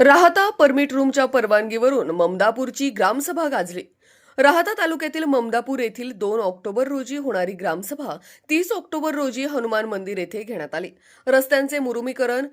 राहता परमिट रूमच्या परवानगीवरून ममदापूरची ग्रामसभा गाजली. राहता तालुक्यातील ममदापूर येथील दोन ऑक्टोबर रोजी होणारी ग्रामसभा तीस ऑक्टोबर रोजी हनुमान मंदिर येथे घेण्यात आली. रस्त्यांचे मुरुमीकरण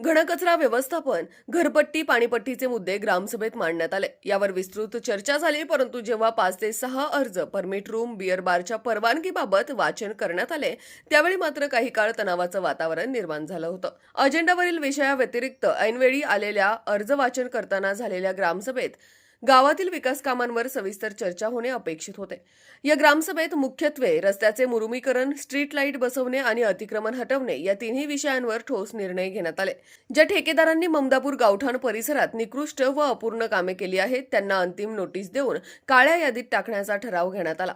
घनकचरा व्यवस्थापन घरपट्टी पाणीपट्टीचे मुद्दे ग्रामसभेत मांडण्यात आले. यावर विस्तृत चर्चा झाली परंतु जेव्हा पाच ते सहा अर्ज परमिट रूम बिअर बारच्या परवानगीबाबत वाचन करण्यात आले त्यावेळी मात्र काही काळ तणावाचं वातावरण निर्माण झालं होतं. अजेंडावरील विषयाव्यतिरिक्त ऐनवेळी आलेल्या अर्ज वाचन करताना झालेल्या ग्रामसभेत गावातील विकास कामांवर सविस्तर चर्चा होणे अपेक्षित होते. या ग्रामसभेत मुख्यत्वे रस्त्याचे मुरुमीकरण स्ट्रीट लाइट बसवणे आणि अतिक्रमण हटवणे या तिन्ही विषयांवर ठोस निर्णय घेण्यात आले. ज्या ठेकेदारांनी ममदापूर गावठाण परिसरात निकृष्ट व अपूर्ण कामे केली आहेत त्यांना अंतिम नोटीस देऊन काळ्या यादीत टाकण्याचा ठराव घेण्यात आला.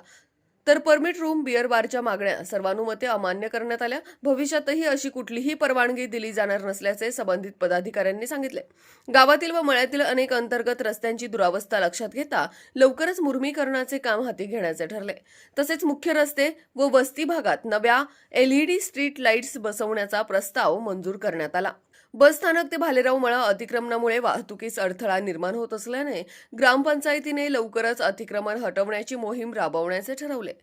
तर परमिट रूम बिअर बारच्या मागण्या सर्वानुमते अमान्य करण्यात आल्या. भविष्यातही अशी कुठलीही परवानगी दिली जाणार नसल्याचे संबंधित पदाधिकाऱ्यांनी सांगितले. गावातील व मळ्यातील अनेक अंतर्गत रस्त्यांची दुरावस्था लक्षात घेता लवकरच मुर्मीकरणाचे काम हाती घेण्याचे ठरले. तसेच मुख्य रस्ते व वस्ती भागात नव्या एलईडी स्ट्रीट लाईट्स बसवण्याचा प्रस्ताव मंजूर करण्यात आला. बस स्थानक ते भालेराव मळा अतिक्रमणामुळे वाहतुकीस अडथळा निर्माण होत असल्याने ग्रामपंचायतीने लवकरच अतिक्रमण हटवण्याची मोहीम राबवण्याचे ठरवले.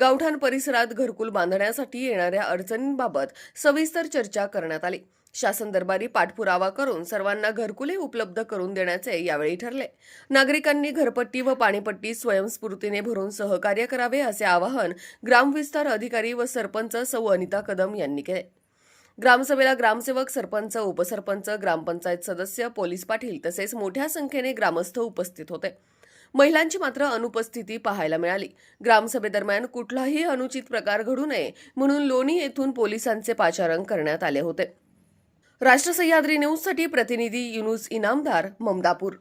गावठाण परिसरात घरकुल बांधण्यासाठी येणाऱ्या अडचणींबाबत सविस्तर चर्चा करण्यात आली. शासन दरबारी पाठपुरावा करून सर्वांना घरकुले उपलब्ध करून देण्याचे यावेळी ठरले. नागरिकांनी घरपट्टी व पाणीपट्टी स्वयंस्फूर्तीने भरून सहकार्य करावे असे आवाहन ग्रामविस्तार अधिकारी व सरपंच सौ अनिता कदम यांनी केले. ग्रामसभेला ग्रामसेवक सरपंच उपसरपंच ग्रामपंचायत सदस्य पोलीस पाटील तसेच मोठ्या संख्येने ग्रामस्थ उपस्थित होते. महिलांची मात्र अनुपस्थिती पाहायला मिळाली. ग्रामसभेदरम्यान कुठलाही अनुचित प्रकार घडू नये म्हणून लोणी येथून पोलिसांचे पाचारण करण्यात आले होते. राष्ट्र सह्याद्री न्यूजसाठी प्रतिनिधी युनुस इनामदार ममदापूर.